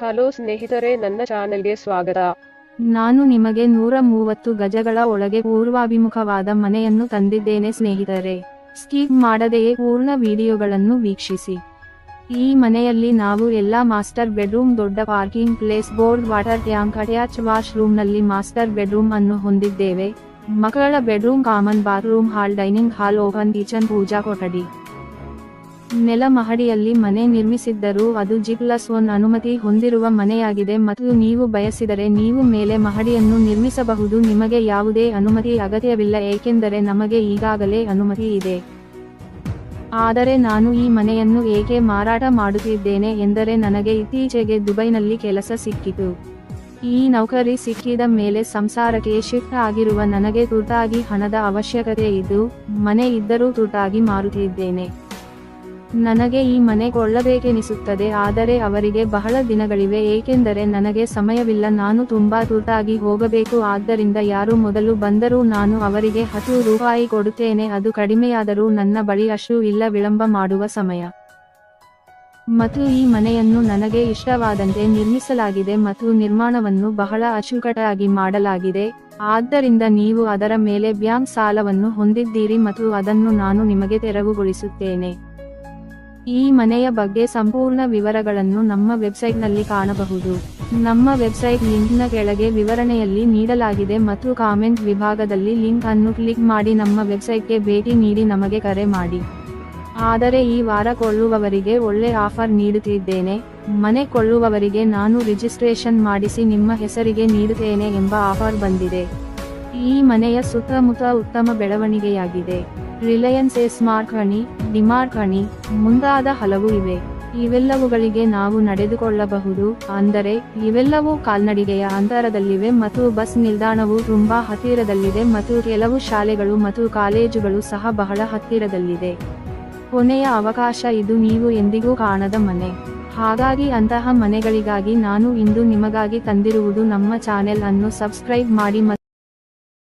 Hello ಸ್ನೇಹಿತರೆ, ನನ್ನ ಚಾನೆಲ್ಗೆ ಸ್ವಾಗತ. ನಾನು ನಿಮಗೆ ನೂರ ಮೂವತ್ತು ಗಜಗಳ ಒಳಗೆ ಪೂರ್ವಾಭಿಮುಖವಾದ ಮನೆಯನ್ನು ತಂದಿದ್ದೇನೆ ಸ್ನೇಹಿತರೆ. ಸ್ಕಿಪ್ ಮಾಡದೆಯೇ ಪೂರ್ಣ ವಿಡಿಯೋಗಳನ್ನು ವೀಕ್ಷಿಸಿ. ಈ ಮನೆಯಲ್ಲಿ ನಾವು ಎಲ್ಲಾ ಮಾಸ್ಟರ್ ಬೆಡ್ರೂಮ್, ದೊಡ್ಡ parking place, board, water tank, attach ವಾಶ್ನಲ್ಲಿ master bedroom ಅನ್ನು ಹೊಂದಿದ್ದೇವೆ. ಮಕ್ಕಳ bedroom, common bathroom hall, dining hall, open kitchen, ಪೂಜಾ ಕೊಠಡಿ. ನೆಲ ಮಹಡಿಯಲ್ಲಿ ಮನೆ ನಿರ್ಮಿಸಿದ್ದರೂ ಅದು ಜಿ ಪ್ಲಸ್ ಒನ್ ಅನುಮತಿ ಹೊಂದಿರುವ ಮನೆಯಾಗಿದೆ ಮತ್ತು ನೀವು ಬಯಸಿದರೆ ನೀವು ಮೇಲೆ ಮಹಡಿಯನ್ನು ನಿರ್ಮಿಸಬಹುದು. ನಿಮಗೆ ಯಾವುದೇ ಅನುಮತಿ ಅಗತ್ಯವಿಲ್ಲ, ಏಕೆಂದರೆ ನಮಗೆ ಈಗಾಗಲೇ ಅನುಮತಿ ಇದೆ. ಆದರೆ ನಾನು ಈ ಮನೆಯನ್ನು ಏಕೆ ಮಾರಾಟ ಮಾಡುತ್ತಿದ್ದೇನೆ ಎಂದರೆ ನನಗೆ ಇತ್ತೀಚೆಗೆ ದುಬೈನಲ್ಲಿ ಕೆಲಸ ಸಿಕ್ಕಿತು. ಈ ನೌಕರಿ ಸಿಕ್ಕಿದ ಮೇಲೆ ಸಂಸಾರಕ್ಕೆ ಶಿಫ್ಟ್ ಆಗಿರುವ ನನಗೆ ತುರ್ತಾಗಿ ಹಣದ ಅವಶ್ಯಕತೆ ಇದ್ದು, ಮನೆ ಇದ್ದರೂ ತುರ್ತಾಗಿ ಮಾರುತ್ತಿದ್ದೇನೆ. ನನಗೆ ಈ ಮನೆ ಕೊಳ್ಳಬೇಕೆನಿಸುತ್ತದೆ, ಆದರೆ ಅವರಿಗೆ ಬಹಳ ದಿನಗಳಿವೆ, ಏಕೆಂದರೆ ನನಗೆ ಸಮಯವಿಲ್ಲ, ನಾನು ತುಂಬಾ ತುರ್ತಾಗಿ ಹೋಗಬೇಕು, ಆದ್ದರಿಂದ ಯಾರು ಮೊದಲು ಬಂದರೂ ನಾನು ಅವರಿಗೆ ಹತ್ತು ರೂಪಾಯಿ ಕೊಡುತ್ತೇನೆ, ಅದು ಕಡಿಮೆಯಾದರೂ ನನ್ನ ಬಳಿ ಅಷ್ಟು ಇಲ್ಲ, ವಿಳಂಬ ಮಾಡುವ ಸಮಯ. ಮತ್ತು ಈ ಮನೆಯನ್ನು ನನಗೆ ಇಷ್ಟವಾದಂತೆ ನಿರ್ಮಿಸಲಾಗಿದೆ ಮತ್ತು ನಿರ್ಮಾಣವನ್ನು ಬಹಳ ಅಚ್ಚುಕಟ್ಟಾಗಿ ಮಾಡಲಾಗಿದೆ. ಆದ್ದರಿಂದ ನೀವು ಅದರ ಮೇಲೆ ಬ್ಯಾಂಕ್ ಸಾಲವನ್ನು ಹೊಂದಿದ್ದೀರಿ ಮತ್ತು ಅದನ್ನು ನಾನು ನಿಮಗೆ ತೆರವುಗೊಳಿಸುತ್ತೇನೆ. ಈ ಮನೆಯ ಬಗ್ಗೆ ಸಂಪೂರ್ಣ ವಿವರಗಳನ್ನು ನಮ್ಮ ವೆಬ್ಸೈಟ್ನಲ್ಲಿ ಕಾಣಬಹುದು. ನಮ್ಮ ವೆಬ್ಸೈಟ್ ಲಿಂಕ್ನ ಕೆಳಗೆ ವಿವರಣೆಯಲ್ಲಿ ನೀಡಲಾಗಿದೆ ಮತ್ತು ಕಾಮೆಂಟ್ ವಿಭಾಗದಲ್ಲಿ ಲಿಂಕ್ ಅನ್ನು ಕ್ಲಿಕ್ ಮಾಡಿ ನಮ್ಮ ವೆಬ್ಸೈಟ್ಗೆ ಭೇಟಿ ನೀಡಿ ನಮಗೆ ಕರೆ ಮಾಡಿ. ಆದರೆ ಈ ವಾರ ಕೊಳ್ಳುವವರಿಗೆ ಒಳ್ಳೆ ಆಫರ್ ನೀಡುತ್ತಿದ್ದೇನೆ. ಮನೆ ಕೊಳ್ಳುವವರಿಗೆ ನಾನು ರಿಜಿಸ್ಟ್ರೇಷನ್ ಮಾಡಿಸಿ ನಿಮ್ಮ ಹೆಸರಿಗೆ ನೀಡುತ್ತೇನೆ ಎಂಬ ಆಫರ್ ಬಂದಿದೆ. ಈ ಮನೆಯ ಸುತ್ತಮುತ್ತ ಉತ್ತಮ ಬೆಳವಣಿಗೆಯಾಗಿದೆ. ರಿಲಯನ್ಸ್ ಮಾರ್ಕ್ ಹಣಿ, ಡಿಮಾರ್ಕ್ ಹಣಿ ಮುಂದಾದ ಹಲವು ಇವೆ. ಇವೆಲ್ಲವುಗಳಿಗೆ ನಾವು ನಡೆದುಕೊಳ್ಳಬಹುದು. ಅಂದರೆ, ಇವೆಲ್ಲವೂ ಕಾಲ್ನಡಿಗೆಯ ಅಂತರದಲ್ಲಿವೆ ಮತ್ತು ಬಸ್ ನಿಲ್ದಾಣವು ತುಂಬಾ ಹತ್ತಿರದಲ್ಲಿದೆ ಮತ್ತು ಕೆಲವು ಶಾಲೆಗಳು ಮತ್ತು ಕಾಲೇಜುಗಳು ಸಹ ಬಹಳ ಹತ್ತಿರದಲ್ಲಿದೆ. ಕೊನೆಯ ಅವಕಾಶ ಇದು ನೀವು ಎಂದಿಗೂ ಕಾಣದ ಮನೆ. ಹಾಗಾಗಿ ಅಂತಹ ಮನೆಗಳಿಗಾಗಿ ನಾನು ಇಂದು ನಿಮಗಾಗಿ ತಂದಿರುವುದು ನಮ್ಮ ಚಾನೆಲ್ ಅನ್ನು ಸಬ್ಸ್ಕ್ರೈಬ್ ಮಾಡಿ